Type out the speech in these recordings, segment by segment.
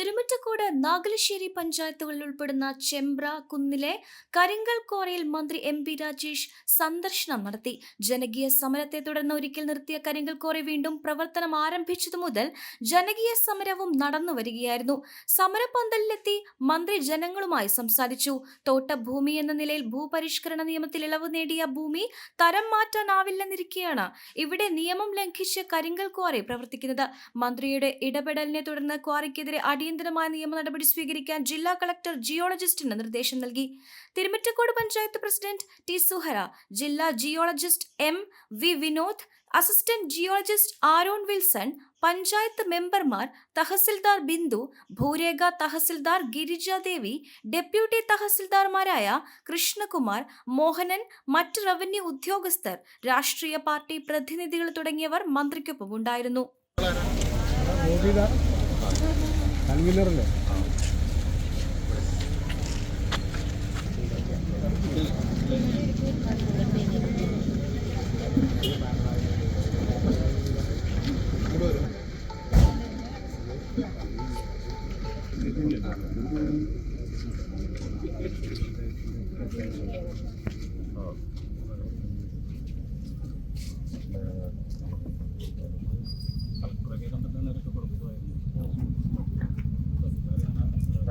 തിരുമറ്റക്കോട് നാഗലശ്ശേരി പഞ്ചായത്തുകളിൽ ഉൾപ്പെടുന്ന ചെമ്പ്ര കുന്നിലെ കരിങ്കൽ കോറയിൽ മന്ത്രി എം പി രാജേഷ് സന്ദർശനം നടത്തി. ജനകീയ സമരത്തെ തുടർന്ന് ഒരിക്കൽ നിർത്തിയ കരിങ്കൽ കോറ വീണ്ടും പ്രവർത്തനം ആരംഭിച്ചതു മുതൽ ജനകീയ സമരവും നടന്നു വരികയായിരുന്നു. സമരപന്തലിലെത്തി മന്ത്രി ജനങ്ങളുമായി സംസാരിച്ചു. തോട്ടഭൂമി എന്ന നിലയിൽ ഭൂപരിഷ്കരണ നിയമത്തിൽ ഇളവ് നേടിയ ഭൂമി തരം മാറ്റാനാവില്ലെന്നിരിക്കെയാണ് ഇവിടെ നിയമം ലംഘിച്ച് കരിങ്കൽ കോറ പ്രവർത്തിക്കുന്നത്. മന്ത്രിയുടെ ഇടപെടലിനെ തുടർന്ന് ക്വാറിക്കെതിരെ അടിയന്തരമായ നിയമ നടപടി സ്വീകരിക്കാൻ ജില്ലാ കളക്ടർ ജിയോളജിസ്റ്റിന് നിർദ്ദേശം നൽകി. തിരുമിറ്റക്കോട് പഞ്ചായത്ത് പ്രസിഡന്റ് ടി സുഹറ ജില്ലാ geologist M V Vinod assistant geologist Aaron Wilson panchayat മെമ്പർമാർ തഹസിൽദാർ ബിന്ദു ഭൂരേഖ തഹസിൽദാർ ഗിരിജാദേവി ഡെപ്യൂട്ടി തഹസിൽദാർമാരായ കൃഷ്ണകുമാർ മോഹനൻ മറ്റ് റവന്യൂ ഉദ്യോഗസ്ഥർ രാഷ്ട്രീയ പാർട്ടി പ്രതിനിധികൾ തുടങ്ങിയവർ മന്ത്രിക്കൊപ്പം ഉണ്ടായിരുന്നു ഗോപിത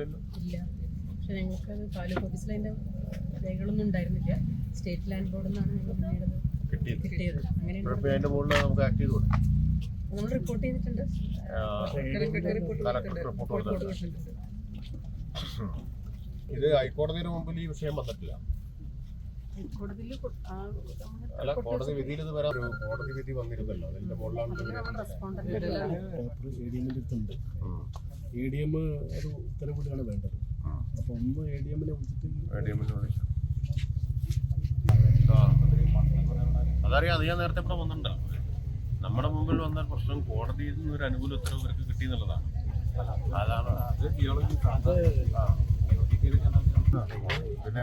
കൺവീനറല്ലേ ഇല്ല. പക്ഷെ ഞങ്ങൾക്ക് താലൂക്ക് ഓഫീസിൽ അതിന്റെ രേഖകളൊന്നും ഉണ്ടായിരുന്നില്ല. സ്റ്റേറ്റ് ലാൻഡ് ബോർഡിൽ നിന്നാണ് ഞങ്ങൾ പിന്നീട് കിട്ടിയത്. അങ്ങനെ നമുക്ക് ആക്ട് ചെയ്തുകൂടെ? നമ്മൾ റിപ്പോർട്ട് ചെയ്തിട്ടുണ്ട്. ഇത് ഹൈക്കോടതിയുടെ മുമ്പിൽ ഈ വിഷയം വന്നിട്ടില്ല. അല്ല കോടതി വിധിയിൽ ഇത് വരാൻ ഒരു കോടതി വിധി വന്നിരുന്നല്ലോ. അതിന്റെ മുകളിലാണ് എ ഡി. എ ഒരു ഉത്തരവിടുകയാണ് വേണ്ടത് അപ്പൊ അപ്പോൾ ഒന്ന് എ ഡി എമ്മിനെ വിളിച്ചിട്ട്. അതറിയാം അത് ഞാൻ നേരത്തെ ഇവിടെ വന്നിട്ടുണ്ടല്ലോ നമ്മുടെ മുമ്പിൽ വന്ന പ്രശ്നം കോടതിയിൽ നിന്ന് ഒരു അനുകൂല ഉത്തരവ് ഇവർക്ക് കിട്ടി എന്നുള്ളതാണ് അതാണ് അത് ആ. പിന്നെ